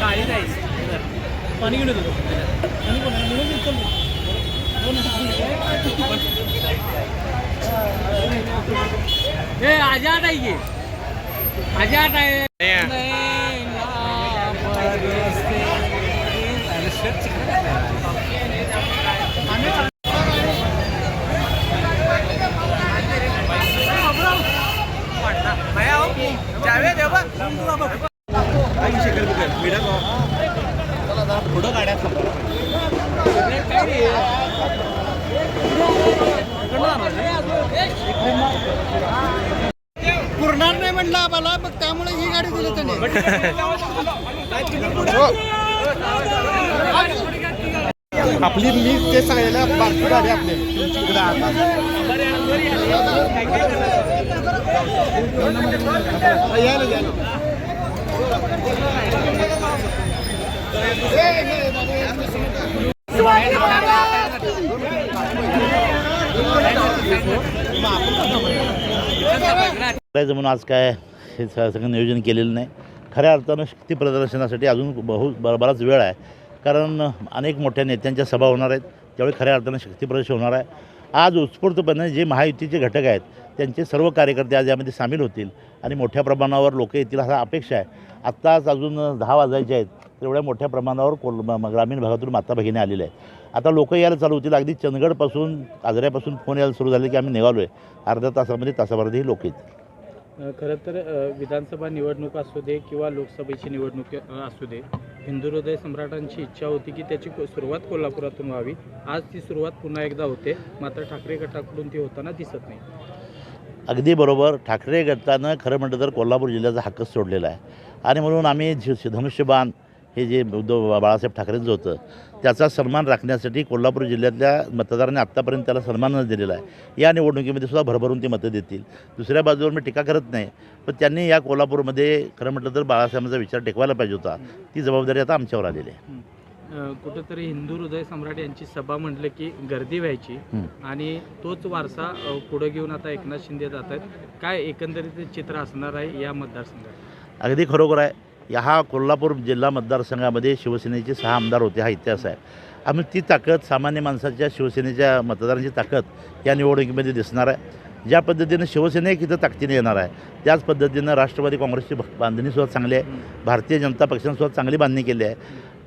काळी जायचं? पाणी घेऊन येतो. पाणी कोण आहे? मिळून येतो ना. ए आजाद आहे की आजाद आहे पुरणार नाही म्हणलं आम्हाला मग त्यामुळे ही गाडी दिली त्याने. हो. आपली मी ते सांगायला बारकी गाडी आपली. तुमची इकडे आता यायला यायला करायचं म्हणून आज काय हे सगळं नियोजन केलेलं नाही. खऱ्या अर्थानं शक्ती प्रदर्शनासाठी अजून बहु ब- बराच वेळ आहे. कारण अनेक मोठ्या नेत्यांच्या सभा होणार आहेत. त्यावेळी खऱ्या अर्थानं शक्ती प्रदर्शन होणार आहे. आज उत्स्फूर्तपणे जे महायुतीचे घटक आहेत त्यांचे सर्व कार्यकर्ते आज यामध्ये सामील होतील. आणि मोठ्या प्रमाणावर लोक येतील असा अपेक्षा आहे. आत्ताच अजून दहा वाजायचे आहेत. तेवढ्या मोठ्या प्रमाणावर कोल ग्रामीण भागातून माता भगिनी आलेल्या आहेत. आता लोक यायला चालू होतील. अगदी चंदगडपासून आजऱ्यापासून फोन यायला सुरू झाले की आम्ही निघालो आहे अर्ध्या तासामध्ये तासाभरातही लोक येतील. खरं तर विधानसभा निवडणूक असू दे किंवा लोकसभेची निवडणूक असू दे हिंदू हृदय सम्राटांची इच्छा होती की त्याची सुरुवात कोल्हापुरातून व्हावी. आज ती सुरुवात पुन्हा एकदा होते. मात्र ठाकरे गटाकडून ती होताना दिसत नाही. अगदी बरोबर. ठाकरे गटानं खरं म्हटलं तर कोल्हापूर जिल्ह्याचा हक्कच सोडलेला आहे. आणि म्हणून आम्ही धनुष्यबाण हे जे उद्धव बाळासाहेब ठाकरेंचं होतं त्याचा सन्मान राखण्यासाठी कोल्हापूर जिल्ह्यातल्या मतदारांनी आत्तापर्यंत त्याला सन्मानच दिलेला आहे. या निवडणुकीमध्ये सुद्धा भरभरून ती मतं देतील. दुसऱ्या बाजूवर मी टीका करत नाही पण त्यांनी या कोल्हापूरमध्ये खरं म्हटलं तर बाळासाहेबांचा विचार टेकवायला पाहिजे होता. ती जबाबदारी आता आमच्यावर आलेली आहे. कुठंतरी हिंदू हृदय सम्राट यांची सभा म्हटलं की गर्दी व्हायची. आणि तोच वारसा पुढे घेऊन आता एकनाथ शिंदे जात आहेत. काय एकंदरीत चित्र असणार आहे या मतदारसंघात? अगदी खरोखर आहे. या हा कोल्हापूर जिल्हा मतदारसंघामध्ये शिवसेनेचे सहा आमदार होते हा इतिहास आहे. आम्ही ती ताकद सामान्य माणसाच्या शिवसेनेच्या मतदारांची ताकद या निवडणुकीमध्ये दिसणार आहे. ज्या पद्धतीनं शिवसेना एक इथं ताकदीने येणार आहे त्याच पद्धतीनं राष्ट्रवादी काँग्रेसची बांधणीसुद्धा चांगली आहे. भारतीय जनता पक्षाने सुद्धा चांगली बांधणी केली आहे.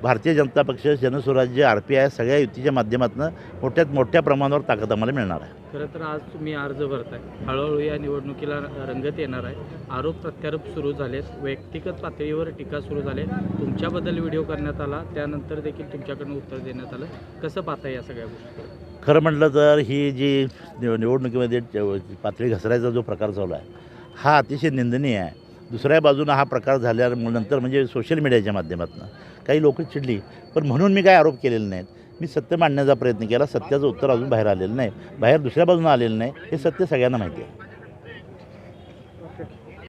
भारतीय जनता पक्ष जनस्वराज्य आर पी आय सगळ्या युतीच्या माध्यमातून मोठ्यात मोठ्या प्रमाणावर ताकद आम्हाला मिळणार आहे. खरं तर आज तुम्ही अर्ज भरताय. हळूहळू या निवडणुकीला रंगत येणार आहे. आरोप प्रत्यारोप सुरू झालेत. व्यक्तिगत पातळीवर टीका सुरू झाले. तुमच्याबद्दल व्हिडिओ करण्यात आला. त्यानंतर देखील तुमच्याकडून उत्तर देण्यात आलं. कसं पाहता या सगळ्या गोष्टी? खरं म्हटलं तर ही जी निव निवडणुकीमध्ये पातळी घसरायचा जो प्रकार चालू आहे हा अतिशय निंदनीय आहे. दुसऱ्या बाजूनं हा प्रकार झाल्यानंतर म्हणजे सोशल मीडियाच्या माध्यमातून. काही लोक चिडली पण म्हणून मी काय आरोप केलेले नाहीत. मी सत्य मांडण्याचा प्रयत्न केला सत्याचं उत्तर अजून बाहेर आलेलं नाही. बाहेर दुसऱ्या बाजूनं आलेलं नाही हे सत्य सगळ्यांना माहिती आहे.